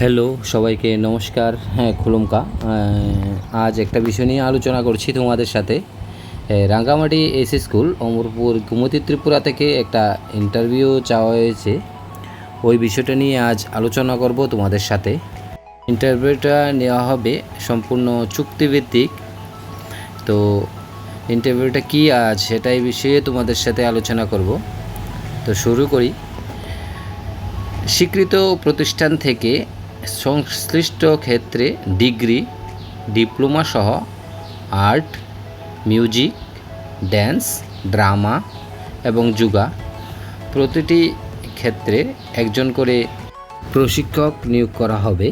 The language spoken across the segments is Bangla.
হ্যালো সবাইকে নমস্কার। হ্যাঁ খুলুমকা। আজ একটা বিষয় নিয়ে আলোচনা করছি তোমাদের সাথে। রাঙ্গামাটি এসি স্কুল, অমরপুর কুমতি ত্রিপুরা থেকে একটা ইন্টারভিউ চাওয়া হয়েছে। ওই বিষয়টা নিয়ে আজ আলোচনা করব তোমাদের সাথে। ইন্টারভিউটা নেওয়া হবে সম্পূর্ণ চুক্তিভিত্তিক। তো ইন্টারভিউটা কী আজ সেটাই বিষয়ে তোমাদের সাথে আলোচনা করব। তো শুরু করি। স্বীকৃত প্রতিষ্ঠান থেকে সংশ্লিষ্ট ক্ষেত্রে ডিগ্রি, ডিপ্লোমা সহ আর্ট, মিউজিক, ড্যান্স, ড্রামা এবং যোগা প্রতিটি ক্ষেত্রে একজন করে প্রশিক্ষক নিয়োগ করা হবে।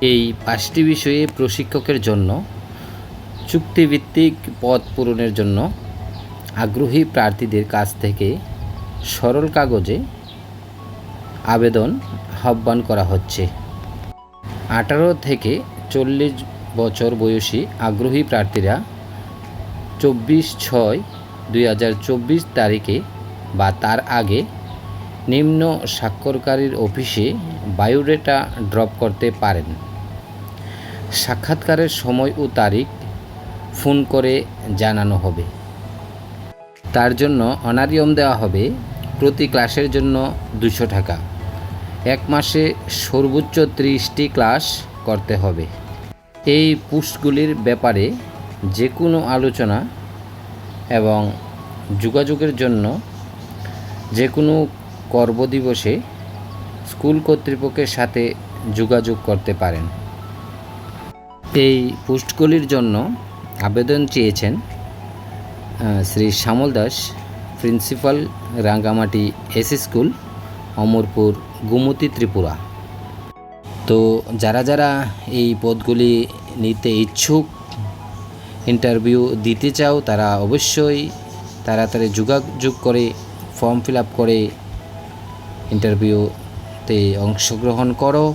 এই পাঁচটি বিষয়ে প্রশিক্ষকের জন্য চুক্তিভিত্তিক পদ পূরণের জন্য আগ্রহী প্রার্থীদের কাছ থেকে সরল কাগজে আবেদন আহ্বান করা হচ্ছে। আঠারো থেকে চল্লিশ বছর বয়সী আগ্রহী প্রার্থীরা চব্বিশ ছয় দুই হাজার চব্বিশ তারিখে বা তার আগে নিম্ন স্বাক্ষরকারীর অফিসে বায়োডেটা ড্রপ করতে পারেন। সাক্ষাৎকারের সময় ও তারিখ ফোন করে জানানো হবে। তার জন্য অনারিয়ম দেওয়া হবে। প্রতি ক্লাসের জন্য দুশো টাকা। এক মাসে সর্বোচ্চ ত্রিশটি ক্লাস করতে হবে। এই পোস্টগুলির ব্যাপারে যে কোনো আলোচনা এবং যোগাযোগের জন্য যে কোনো কর্মদিবসে স্কুল কর্তৃপক্ষের সাথে যোগাযোগ করতে পারেন। এই পোস্টগুলির জন্য আবেদন চেয়েছেন Shri Shyamal Das, principal Rangamati S school, Amarpur Gumti Tripura. তো যারা যারা এই পদগুলি নিতে ইচ্ছুক ইন্টারভিউ দিতে চাও, তারা অবশ্যই তাড়াতাড়ি যোগাযোগ করে ফর্ম ফিল আপ করে ইন্টারভিউতে অংশগ্রহণ করো।